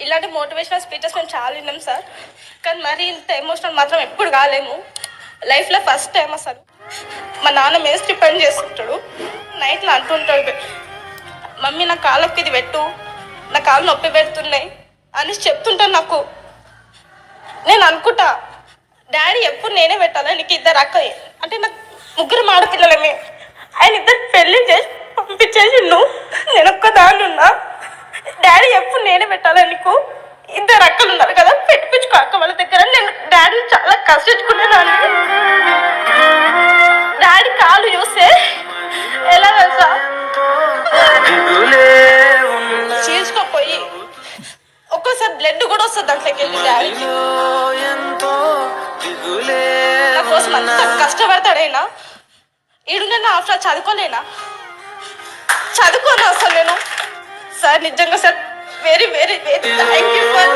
ఇలాంటి motivational speeches మేము చాలా విన్నాం సార్ కానీ మరీ ఇంత ఎమోషనల్ మాత్రం ఎప్పుడు కాలేము. లైఫ్లో ఫస్ట్ టైం అసలు. మా నాన్న మేస్త్రి పని చేస్తుంటాడు. నైట్లో అంటుంటాడు మమ్మీ నా కాళ్ళకి ఇది పెట్టు. నా కాళ్ళు నొప్పి పెడుతున్నాయి. అని చెప్తుంటాను నాకు. నేను అనుకుంటా డాడీ ఎప్పుడు నేనే పెట్టాలి? నీకు ఇద్దరు అక్క అంటే నాకు ముగ్గురు ఆడపిల్లలమే ఆయన ఇద్దరు పెళ్ళి చేసి పంపించేసిండు. నేను ఒక్కదాన్ని ఉన్నా పెట్టాలి నీకు? ఇద్దరు అక్కలు ఉన్నారు కదా పెట్టించుకో అక్క వాళ్ళ దగ్గర. నేను డాడీని చాలా కష్టించుకునేదాన్ని డాడీ కాలు చూస్తే ఎలా తెలుసా? చీల్చుకోపోయి ఒక్కోసారి బ్లడ్ కూడా వస్తుంది దాంట్లోకి వెళ్ళి డాడీకి నా కోసం అంత కష్టపడతాడైనా? ఈడు నేను ఆఫ్టర్ చదువుకోలేనా? చదువుకోను అసలు నేను. సార్ నిజంగా sir very, very, very. Thank you for